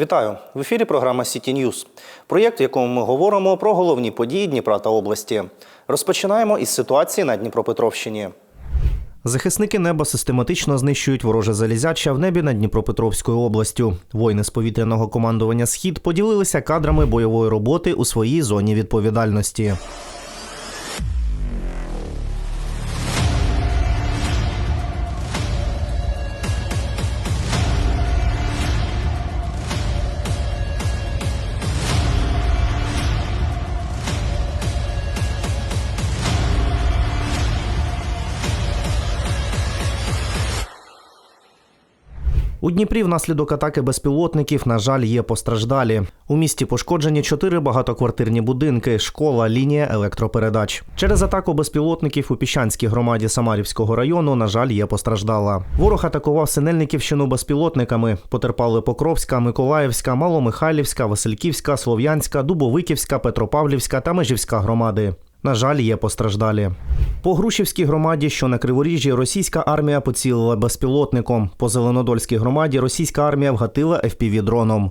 Вітаю в ефірі. Програма Сіті Ньюз. Проєкт, в якому ми говоримо про головні події Дніпра та області. Розпочинаємо із ситуації на Дніпропетровщині. Захисники неба систематично знищують вороже залізяча в небі над Дніпропетровською областю. Воїни з повітряного командування Схід поділилися кадрами бойової роботи у своїй зоні відповідальності. У Дніпрі внаслідок атаки безпілотників, на жаль, є постраждалі. У місті пошкоджені чотири багатоквартирні будинки, школа, лінія електропередач. Через атаку безпілотників у Піщанській громаді Самарівського району, на жаль, є постраждала. Ворог атакував Синельниківщину безпілотниками. Потерпали Покровська, Миколаївська, Маломихайлівська, Васильківська, Слов'янська, Дубовиківська, Петропавлівська та Межівська громади. На жаль, є постраждалі. По Грушівській громаді, що на Криворіжжі, російська армія поцілила безпілотником. По Зеленодольській громаді російська армія вгатила FPV-дроном.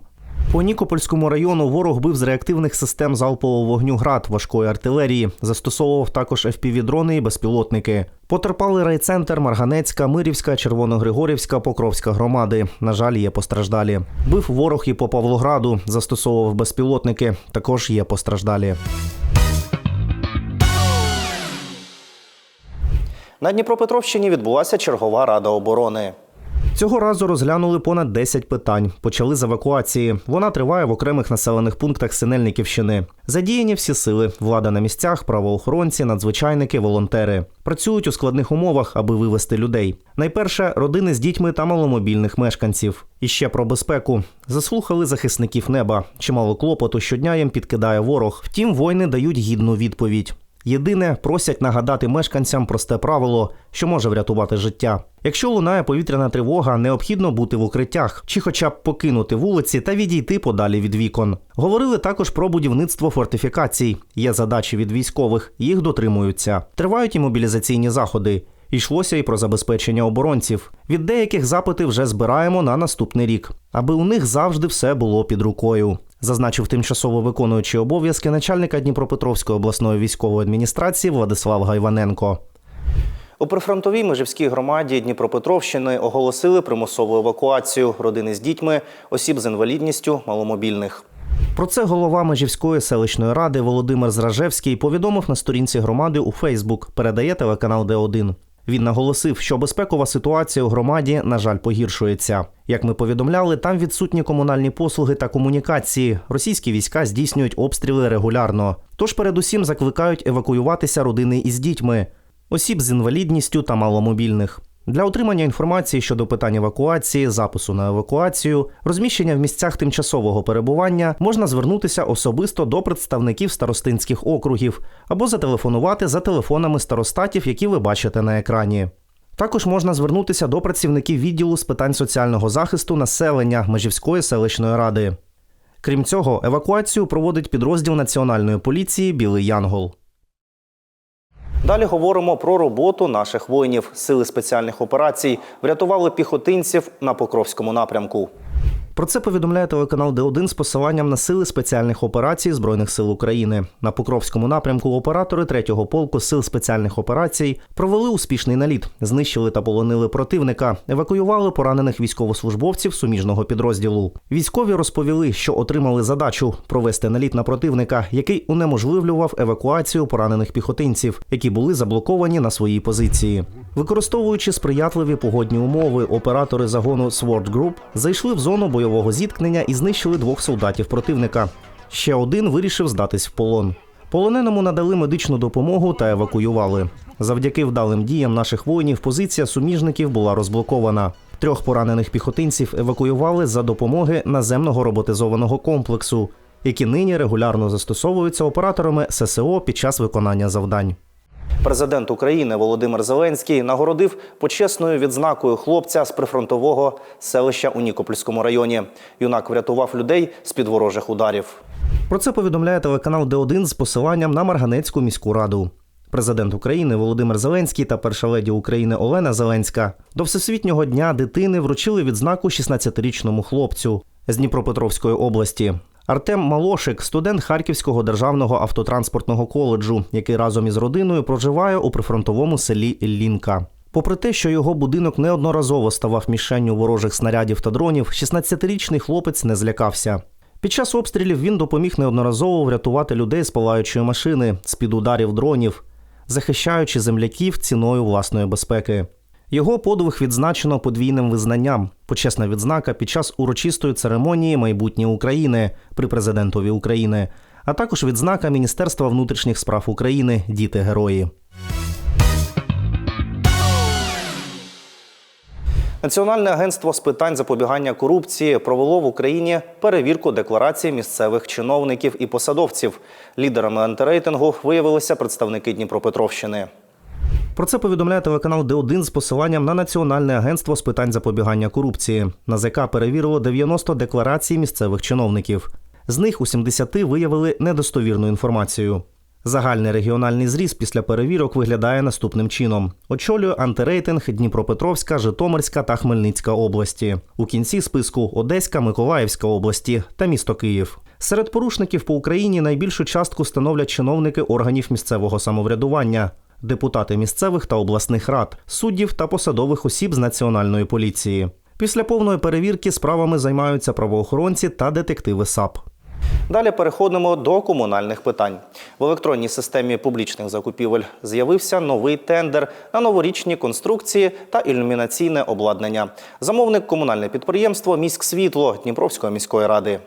По Нікопольському району ворог бив з реактивних систем залпового вогню град важкої артилерії, застосовував також FPV-дрони і безпілотники. Потерпали райцентр, Марганецька, Мирівська, Червоногригорівська, Покровська громади. На жаль, є постраждалі. Бив ворог і по Павлограду, застосовував безпілотники. Також є постраждалі. На Дніпропетровщині відбулася чергова рада оборони. Цього разу розглянули понад 10 питань. Почали з евакуації. Вона триває в окремих населених пунктах Синельниківщини. Задіяні всі сили: влада на місцях, правоохоронці, надзвичайники, волонтери. Працюють у складних умовах, аби вивести людей. Найперше родини з дітьми та маломобільних мешканців. І ще про безпеку. Заслухали захисників неба. Чимало клопоту щодня їм підкидає ворог. Втім, воїни дають гідну відповідь. Єдине, просять нагадати мешканцям просте правило, що може врятувати життя. Якщо лунає повітряна тривога, необхідно бути в укриттях чи, хоча б покинути вулиці та відійти подалі від вікон. Говорили також про будівництво фортифікацій. Є задачі від військових, їх дотримуються. Тривають і мобілізаційні заходи. Йшлося і про забезпечення оборонців. Від деяких запити вже збираємо на наступний рік, аби у них завжди все було під рукою. Зазначив тимчасово виконуючий обов'язки начальника Дніпропетровської обласної військової адміністрації Владислав Гайваненко. У прифронтовій межівській громаді Дніпропетровщини оголосили примусову евакуацію родини з дітьми, осіб з інвалідністю, маломобільних. Про це голова Межівської селищної ради Володимир Зражевський повідомив на сторінці громади у Фейсбук. Передає телеканал Д1. Він наголосив, що безпекова ситуація у громаді, на жаль, погіршується. Як ми повідомляли, там відсутні комунальні послуги та комунікації. Російські війська здійснюють обстріли регулярно. Тож, передусім, закликають евакуюватися родини із дітьми, осіб з інвалідністю та маломобільних. Для отримання інформації щодо питань евакуації, запису на евакуацію, розміщення в місцях тимчасового перебування можна звернутися особисто до представників старостинських округів або зателефонувати за телефонами старостатів, які ви бачите на екрані. Також можна звернутися до працівників відділу з питань соціального захисту населення Межівської селищної ради. Крім цього, евакуацію проводить підрозділ Національної поліції Білий Янгол. Далі говоримо про роботу наших воїнів. Сили спеціальних операцій врятували піхотинців на Покровському напрямку. Про це повідомляє телеканал Д1 з посиланням на сили спеціальних операцій Збройних сил України. На Покровському напрямку оператори 3-го полку сил спеціальних операцій провели успішний наліт, знищили та полонили противника, евакуювали поранених військовослужбовців суміжного підрозділу. Військові розповіли, що отримали задачу провести наліт на противника, який унеможливлював евакуацію поранених піхотинців, які були заблоковані на своїй позиції. Використовуючи сприятливі погодні умови, оператори загону Sword Group зайшли в зону бойового зіткнення і знищили двох солдатів противника. Ще один вирішив здатись в полон. Полоненому надали медичну допомогу та евакуювали. Завдяки вдалим діям наших воїнів позиція суміжників була розблокована. Трьох поранених піхотинців евакуювали за допомоги наземного роботизованого комплексу, які нині регулярно застосовуються операторами ССО під час виконання завдань. Президент України Володимир Зеленський нагородив почесною відзнакою хлопця з прифронтового селища у Нікопольському районі. Юнак врятував людей з під ворожих ударів. Про це повідомляє телеканал Д1 з посиланням на Марганецьку міську раду. Президент України Володимир Зеленський та перша леді України Олена Зеленська до Всесвітнього дня дитини вручили відзнаку 16-річному хлопцю. з Дніпропетровської області. Артем Малошик, студент Харківського державного автотранспортного коледжу, який разом із родиною проживає у прифронтовому селі Іллінка. Попри те, що його будинок неодноразово ставав мішенню ворожих снарядів та дронів, 16-річний хлопець не злякався. Під час обстрілів він допоміг неодноразово врятувати людей з палаючої машини, з-під ударів дронів, захищаючи земляків ціною власної безпеки. Його подвиг відзначено подвійним визнанням. Почесна відзнака під час урочистої церемонії майбутнє України при президентові України, а також відзнака Міністерства внутрішніх справ України Діти герої. Національне агентство з питань запобігання корупції провело в Україні перевірку декларацій місцевих чиновників і посадовців. Лідерами антирейтингу виявилися представники Дніпропетровщини. Про це повідомляє телеканал Д1 з посиланням на Національне агентство з питань запобігання корупції. НАЗК перевірило 90 декларацій місцевих чиновників. З них у 70 виявили недостовірну інформацію. Загальний регіональний зріз після перевірок виглядає наступним чином: очолює антирейтинг Дніпропетровська, Житомирська та Хмельницька області. У кінці списку Одеська, Миколаївська області та місто Київ. Серед порушників по Україні найбільшу частку становлять чиновники органів місцевого самоврядування, депутати місцевих та обласних рад, суддів та посадових осіб з національної поліції. Після повної перевірки справами займаються правоохоронці та детективи САП. Далі переходимо до комунальних питань. В електронній системі публічних закупівель з'явився новий тендер на новорічні конструкції та ілюмінаційне обладнання. Замовник комунальне підприємство Міськсвітло Дніпровської міської ради.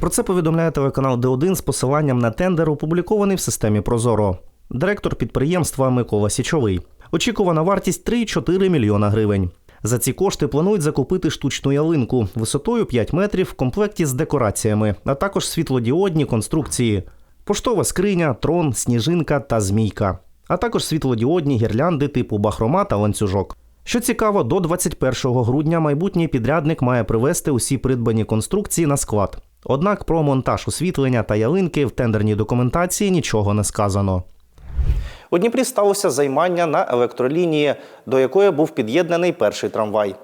Про це повідомляє телеканал Д1 з посиланням на тендер, опублікований в системі Прозоро. Директор підприємства Микола Січовий. Очікувана вартість 3-4 мільйона гривень. За ці кошти планують закупити штучну ялинку висотою 5 метрів в комплекті з декораціями, а також світлодіодні конструкції, поштова скриня, трон, сніжинка та змійка, а також світлодіодні гірлянди типу бахрома та ланцюжок. Що цікаво, до 21 грудня майбутній підрядник має привезти усі придбані конструкції на склад. Однак про монтаж освітлення та ялинки в тендерній документації нічого не сказано. У Дніпрі сталося займання на електролінії, до якої був під'єднаний перший трамвай.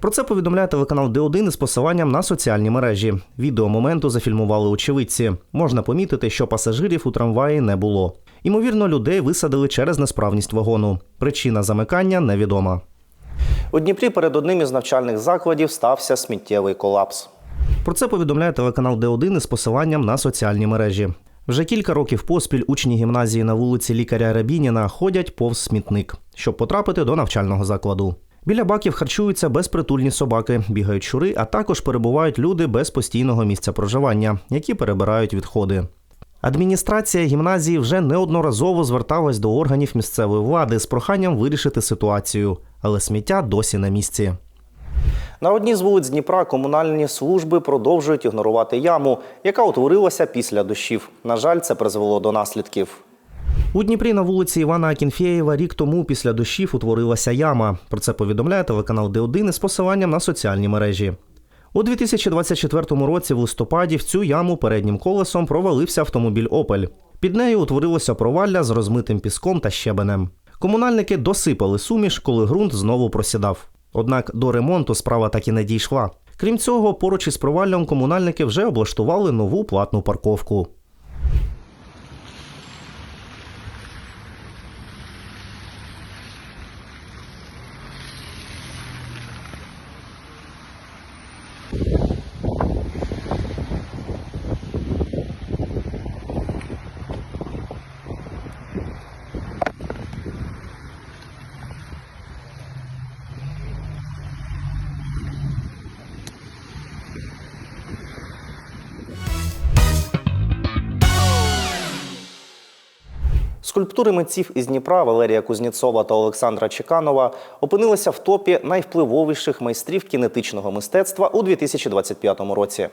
Про це повідомляє телеканал Д1 із посиланням на соціальні мережі. Відео моменту зафільмували очевидці. Можна помітити, що пасажирів у трамваї не було. Імовірно, людей висадили через несправність вагону. Причина замикання невідома. У Дніпрі перед одним із навчальних закладів стався сміттєвий колапс. Про це повідомляє телеканал Д1 із посиланням на соціальні мережі. Вже кілька років поспіль учні гімназії на вулиці лікаря Рабініна ходять повз смітник, щоб потрапити до навчального закладу. Біля баків харчуються безпритульні собаки, бігають щури, а також перебувають люди без постійного місця проживання, які перебирають відходи. Адміністрація гімназії вже неодноразово зверталась до органів місцевої влади з проханням вирішити ситуацію, але сміття досі на місці. На одній з вулиць Дніпра комунальні служби продовжують ігнорувати яму, яка утворилася після дощів. На жаль, це призвело до наслідків. У Дніпрі на вулиці Івана Акінфєєва рік тому після дощів утворилася яма. Про це повідомляє телеканал Д1 із посиланням на соціальні мережі. У 2024 році в листопаді в цю яму переднім колесом провалився автомобіль Опель. Під нею утворилося провалля з розмитим піском та щебенем. Комунальники досипали суміш, коли ґрунт знову просідав. Однак до ремонту справа так і не дійшла. Крім цього, поруч із проваллям комунальники вже облаштували нову платну парковку. Скульптури митців із Дніпра Валерія Кузнєцова та Олександра Чеканова опинилися в топі найвпливовіших майстрів кінетичного мистецтва у 2025 році.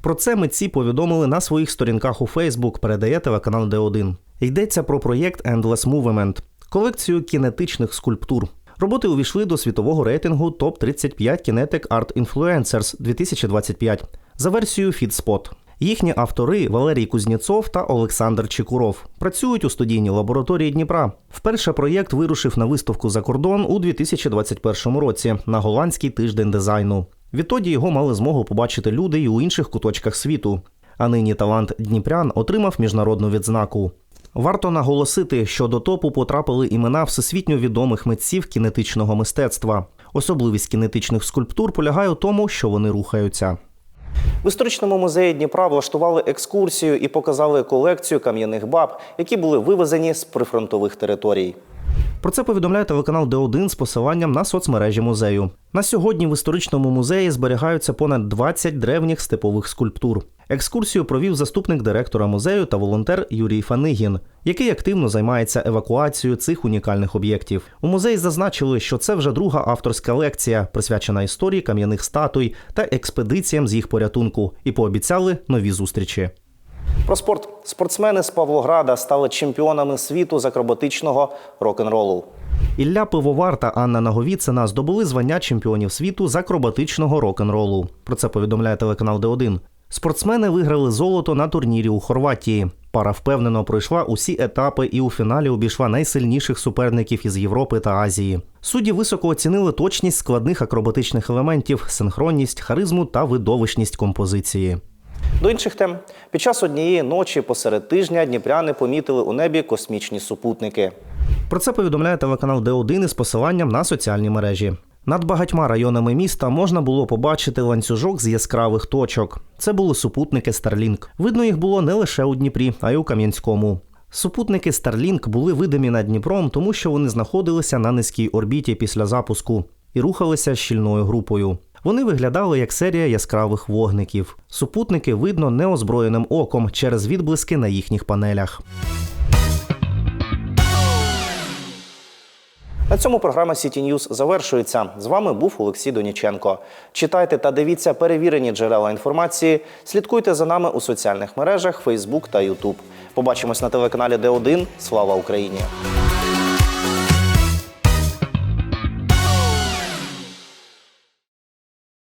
Про це митці повідомили на своїх сторінках у Фейсбук, передає телеканал Д1. Йдеться про проєкт Endless Movement – колекцію кінетичних скульптур. Роботи увійшли до світового рейтингу топ 35 Kinetic Art Influencers 2025 за версією FitSpot. Їхні автори Валерій Кузнєцов та Олександр Чекуров працюють у студійній лабораторії Дніпра. Вперше проєкт вирушив на виставку за кордон у 2021 році на голландський тиждень дизайну. Відтоді його мали змогу побачити люди і у інших куточках світу. А нині талант Дніпрян отримав міжнародну відзнаку. Варто наголосити, що до топу потрапили імена всесвітньо відомих митців кінетичного мистецтва. Особливість кінетичних скульптур полягає у тому, що вони рухаються. В історичному музеї Дніпра влаштували екскурсію і показали колекцію кам'яних баб, які були вивезені з прифронтових територій. Про це повідомляє телеканал Д1 з посиланням на соцмережі музею. На сьогодні в історичному музеї зберігаються понад 20 древніх степових скульптур. Екскурсію провів заступник директора музею та волонтер Юрій Фанигін, який активно займається евакуацією цих унікальних об'єктів. У музеї зазначили, що це вже друга авторська лекція, присвячена історії кам'яних статуй та експедиціям з їх порятунку, і пообіцяли нові зустрічі. Про спорт спортсмени з Павлограда стали чемпіонами світу з акробатичного рок-н-ролу. Ілля Пивовар та Анна Наговіцина здобули звання чемпіонів світу з акробатичного рок-н-ролу. Про це повідомляє телеканал Д1. Спортсмени виграли золото на турнірі у Хорватії. Пара впевнено пройшла усі етапи і у фіналі обійшла найсильніших суперників із Європи та Азії. Судді високо оцінили точність складних акробатичних елементів, синхронність, харизму та видовищність композиції. До інших тем під час однієї ночі посеред тижня дніпряни помітили у небі космічні супутники. Про це повідомляє телеканал Д1 із посиланням на соціальні мережі. Над багатьма районами міста можна було побачити ланцюжок з яскравих точок. Це були супутники Starlink. Видно їх було не лише у Дніпрі, а й у Кам'янському. Супутники Starlink були видимі над Дніпром, тому що вони знаходилися на низькій орбіті після запуску і рухалися щільною групою. Вони виглядали як серія яскравих вогників. Супутники видно неозброєним оком через відблиски на їхніх панелях. На цьому програма City News завершується. З вами був Олексій Доніченко. Читайте та дивіться перевірені джерела інформації. Слідкуйте за нами у соціальних мережах Facebook та YouTube. Побачимось на телеканалі Д1. Слава Україні!